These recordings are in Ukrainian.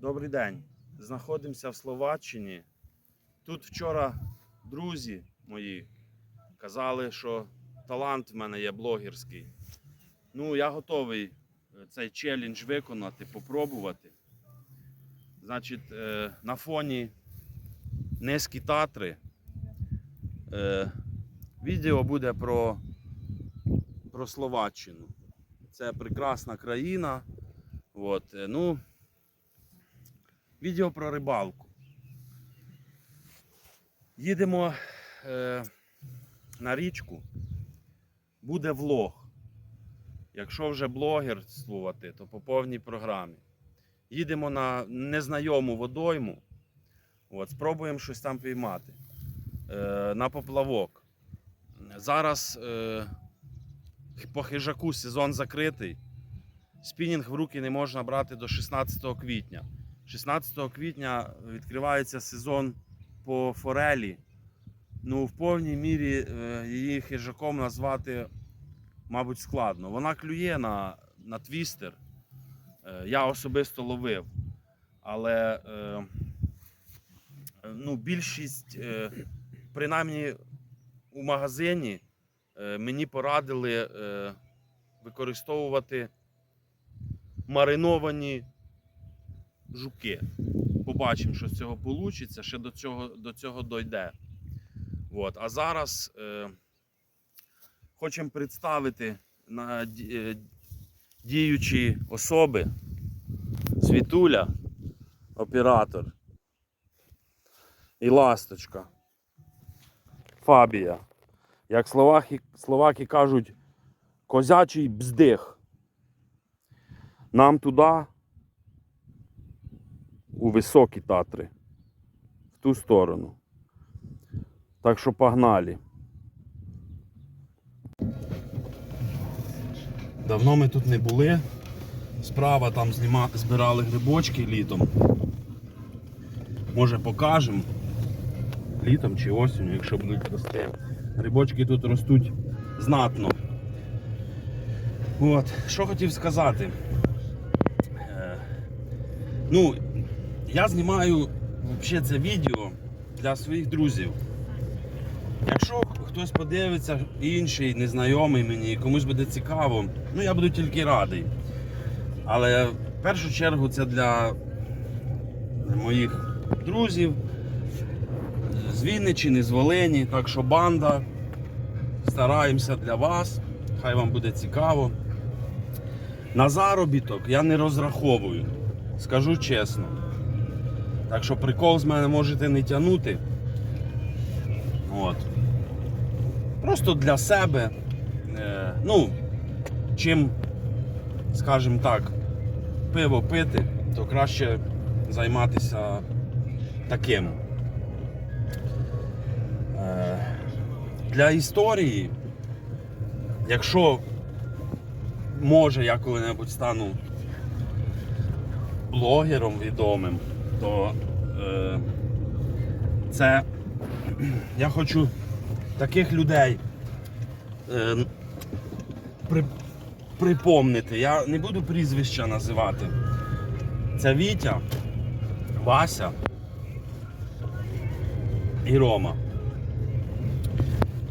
Добрий день. Знаходимося в Словаччині. Тут вчора друзі мої казали, що талант в мене є блогерський. Ну, я готовий е, цей челендж виконати, попробувати. Значить, е, на фоні низькі татри. Е, відео буде про, про Словаччину. Це прекрасна країна. От, ну, Відео про рибалку. Їдемо е, на річку. Буде влог. Якщо вже блогер слувати, то по повній програмі. Їдемо на незнайому водойму. От, спробуємо щось там піймати. Е, на поплавок. Зараз е, по хижаку сезон закритий. Спінінг в руки не можна брати до 16 квітня. 16 квітня відкривається сезон по форелі. Ну, в повній мірі е, її хижаком назвати, мабуть, складно. Вона клює на, на твістер. Е, Я особисто ловив. Але е, ну, більшість, принаймні у магазині, мені порадили використовувати мариновані жуки. Побачимо, що з цього вийде, ще до цього, до цього дойде. От. А зараз е, хочемо представити на е, діючі особи. Світуля, оператор. І ласточка. Фабія. Як словаки, словаки кажуть, козячий бздих. Нам туди у високі татри. В ту сторону. Так що погнали. Давно ми тут не були. Справа там зніма... збирали грибочки літом. Може покажемо. Літом чи осінню, якщо будуть рости. Грибочки тут ростуть знатно. От, що хотів сказати. Е, Ну, я знімаю взагалі це відео для своїх друзів. Якщо хтось подивиться, інший, незнайомий мені, комусь буде цікаво, ну я буду тільки радий. Але в першу чергу це для моїх друзів з Вінниччини, з Волині. Так що банда. Стараємося для вас. Хай вам буде цікаво. На заробіток я не розраховую, скажу чесно. Так що прикол з мене можете не тягнути. От. Просто для себе. Е, ну, чим, скажімо так, пиво пити, то краще займатися таким. Е, для історії, якщо може я коли-небудь стану блогером відомим, то е, це я хочу таких людей е, при, припомнити. Я не буду прізвища називати. Це Вітя, Вася і Рома.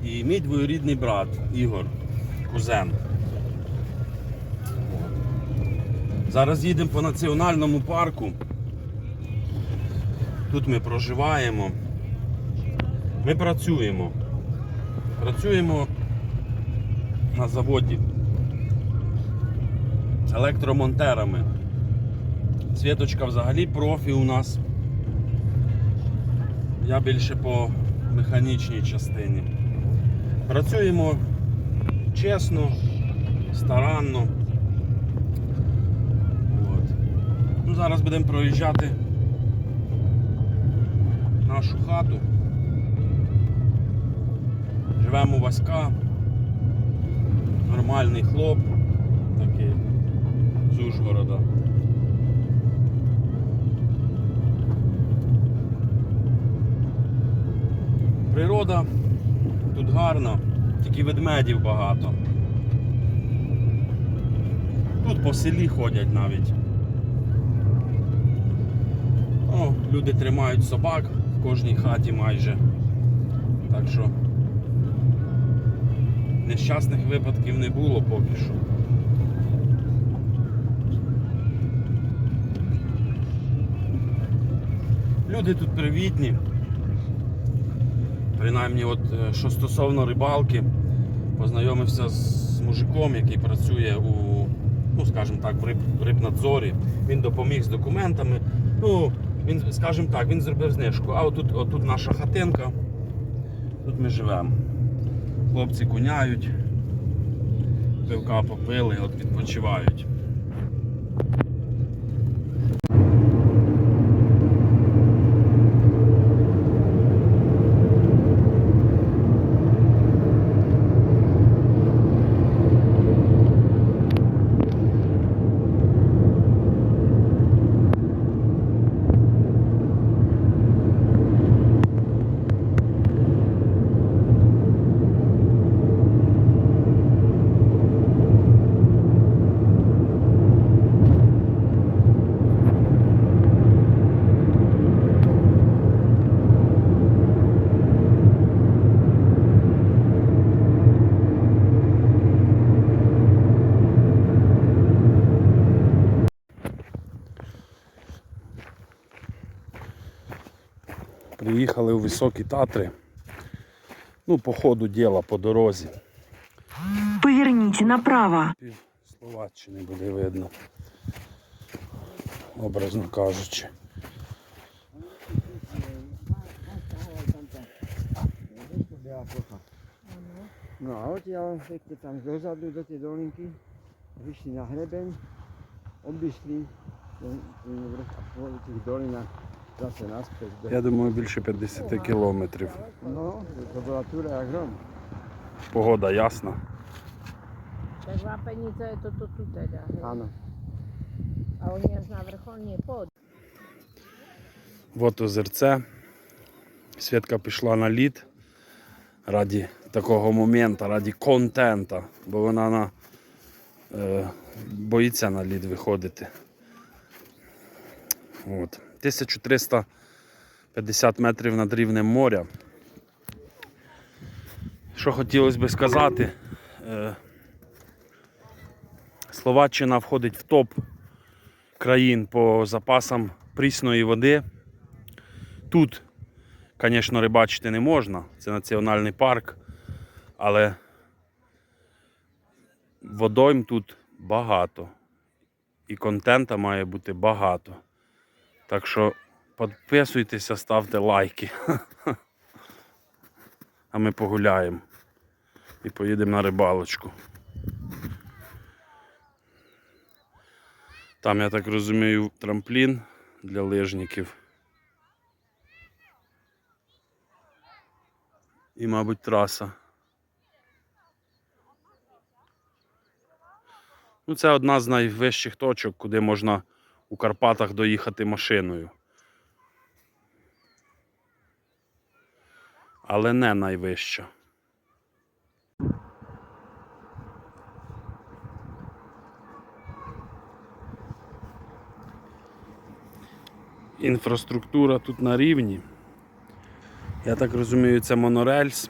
І мій двоюрідний брат Ігор, кузен. Зараз їдемо по національному парку. Тут ми проживаємо. Ми працюємо. Працюємо на заводі електромонтерами. Світочка взагалі профі у нас. Я більше по механічній частині. Працюємо чесно, старанно. От. Ну, зараз будемо проїжджати нашу хату. Живемо у Васька. Нормальний хлоп. Такий з Ужгорода. Природа тут гарна, тільки ведмедів багато. Тут по селі ходять навіть. Люди тримають собак кожній хаті майже. Так що нещасних випадків не було поки що. Люди тут привітні. Принаймні, от е, що стосовно рибалки, познайомився з мужиком, який працює у, ну скажімо так, в риб, рибнадзорі. Він допоміг з документами. Ну, він, скажімо так, він зробив знижку. А отут, отут наша хатинка. Тут ми живемо. Хлопці куняють, пивка попили, от відпочивають. Приїхали у Високі Татри. Ну, по ходу діла, по дорозі. Поверните направо. Пів Словаччини буде видно. Образно кажучи. No a odtiaľ pekne tam dozadu do tej dolinky, vyšli na hrebeň, obišli ten, vrch a po tých dolinách. Я думаю, більше 50 кілометрів. Túra jak hrom. Погода ясна. Oni až na vrchol nie pod. Вот озерце. Святка пішла на лід раді такого моменту, раді контента, бо вона на, е, боїться на лід виходити. От. 1350 метрів над рівнем моря. Що хотілося би сказати, е, Словаччина входить в топ країн по запасам прісної води. Тут, звісно, рибачити не можна, це національний парк, але водойм тут багато. І контента має бути багато. Так що підписуйтеся, ставте лайки. А ми погуляємо і поїдемо на рибалочку. Там, я так розумію, трамплін для лижників. І, мабуть, траса. Ну, це одна з найвищих точок, куди можна у Карпатах доїхати машиною. Але не найвища. Інфраструктура тут на рівні. Я так розумію, це монорельс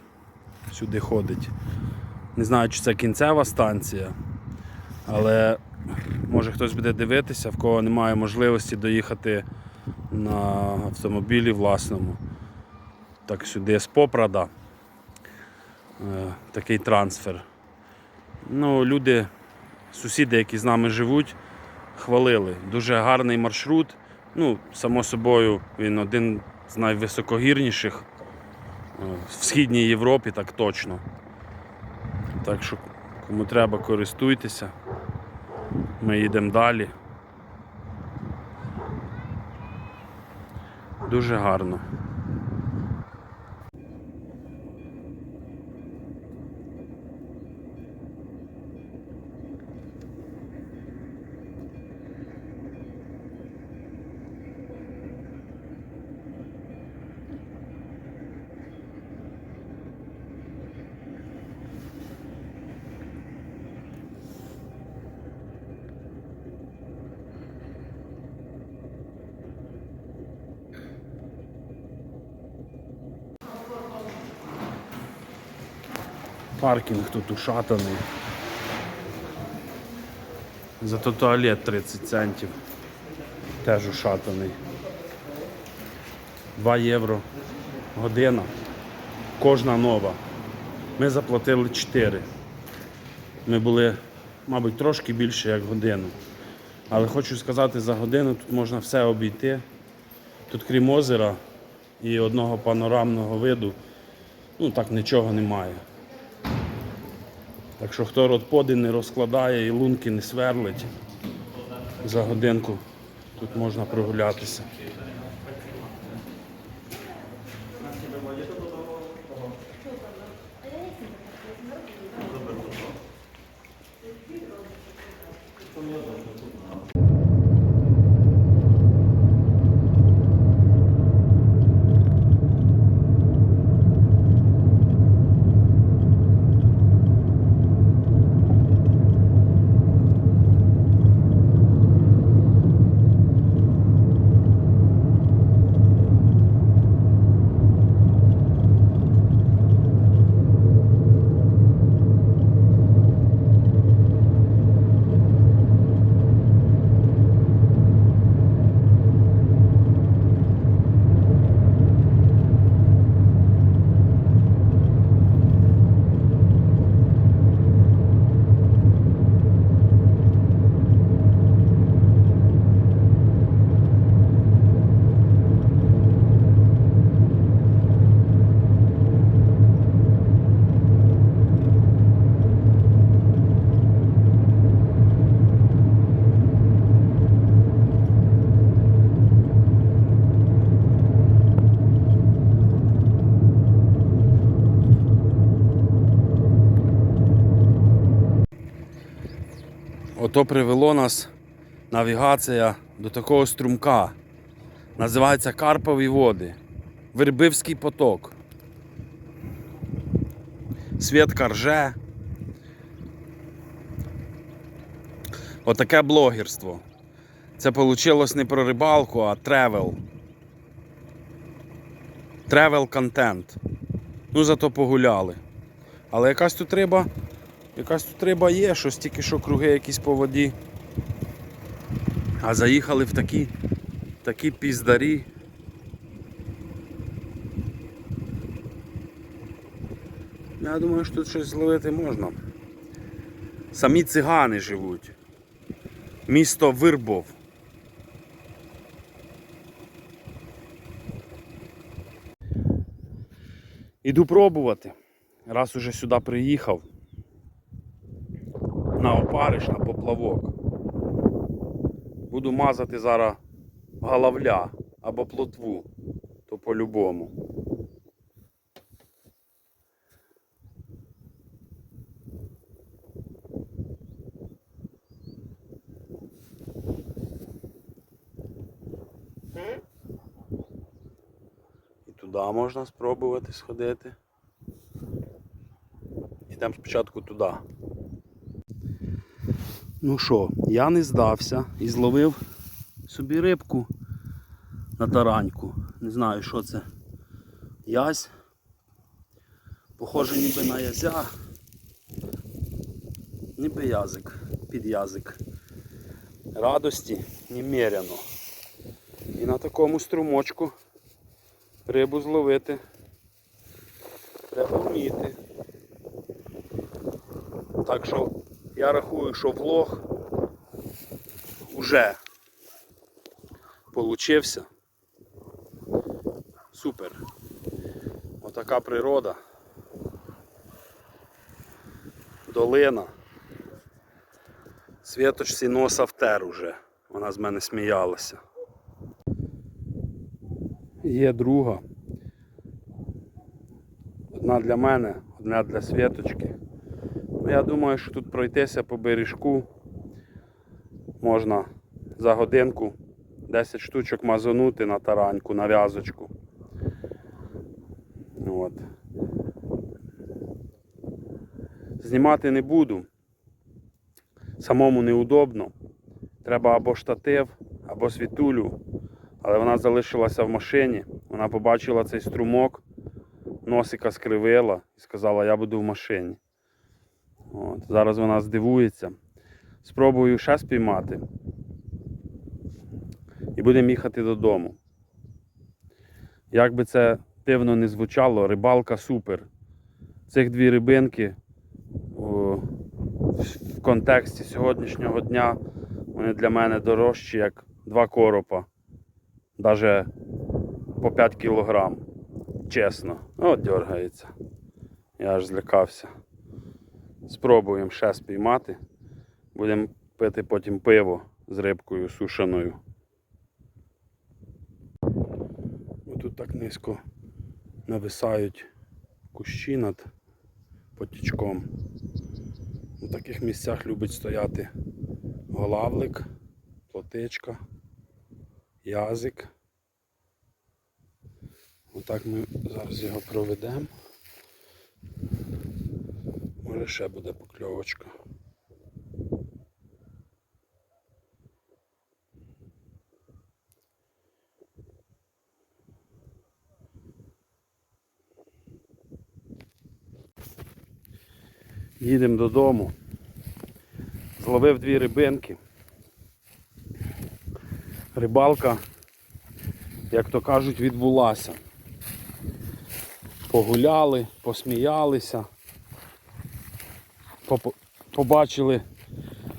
сюди ходить. Не знаю, чи це кінцева станція, але може хтось буде дивитися, в кого немає можливості доїхати на автомобілі власному. Так сюди з Попрада. Е, Такий трансфер. Ну, люди, сусіди, які з нами живуть, хвалили. Дуже гарний маршрут. Ну, само собою, він один з найвисокогірніших е, в Східній Європі, так точно. Так що, кому треба, користуйтеся. Ми їдемо далі. Дуже гарно. Паркінг тут ушатаний. Зато туалет 30 центів. Теж ушатаний. 2 євро година. Кожна нова. Ми заплатили 4. Ми були, мабуть, трошки більше як годину. Але хочу сказати, за годину тут можна все обійти. Тут крім озера і одного панорамного виду, ну так нічого немає. Так що хто родподи не розкладає і лунки не сверлить, за годинку тут можна прогулятися. Ото привело нас навігація до такого струмка. Називається Карпові води. Вербивський поток. Світ карже. Отаке блогерство. Це вийшло не про рибалку, а тревел. Тревел контент. Ну зато погуляли. Але якась тут риба Якась тут риба є, щось тільки що круги якісь по воді. А заїхали в такі, такі піздарі. Я думаю, що тут щось зловити можна. Самі цигани живуть. Місто Вирбов. Іду пробувати. Раз уже сюди приїхав на опариш, на поплавок. Буду мазати зараз головля або плотву, то по-любому. І туди можна спробувати сходити. Йдемо спочатку туди. Ну що, я не здався і зловив собі рибку на тараньку. Не знаю, що це. Язь. Похоже ніби на язя. Ніби язик, під язик. Радості немеряно. І на такому струмочку рибу зловити треба вміти. Так що я рахую, що влог уже получився. Супер. Отака природа. Долина. Світочці носа втер уже. Вона з мене сміялася. Є друга. Одна для мене, одна для Світочки. Я думаю, що тут пройтися по бережку можна за годинку 10 штучок мазанути на тараньку, на в'язочку. От. Знімати не буду. Самому неудобно. Треба або штатив, або світулю. Але вона залишилася в машині. Вона побачила цей струмок, носика скривила і сказала, я буду в машині. От, зараз вона здивується. Спробую ще спіймати. І будемо їхати додому. Як би це дивно не звучало, рибалка супер. Цих дві рибинки о, в- контексті сьогоднішнього дня вони для мене дорожчі, як два коропа. Даже по 5 кілограм. Чесно. От дергається. Я аж злякався. Спробуємо ще спіймати. Будемо пити потім пиво з рибкою сушеною. Тут так низько нависають кущі над потічком. У таких місцях любить стояти голавлик, плотичка, язик. Отак ми зараз його проведемо. Ще буде покльовочка. Їдемо додому. Зловив дві рибинки. Рибалка, як то кажуть, відбулася. Погуляли, посміялися, побачили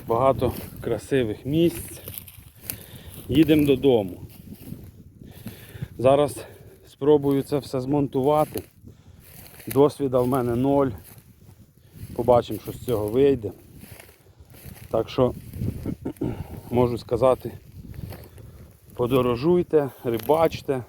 багато красивих місць. Їдемо додому. Зараз спробую це все змонтувати. Досвіда в мене ноль. Побачимо, що з цього вийде. Так що можу сказати, подорожуйте, рибачте,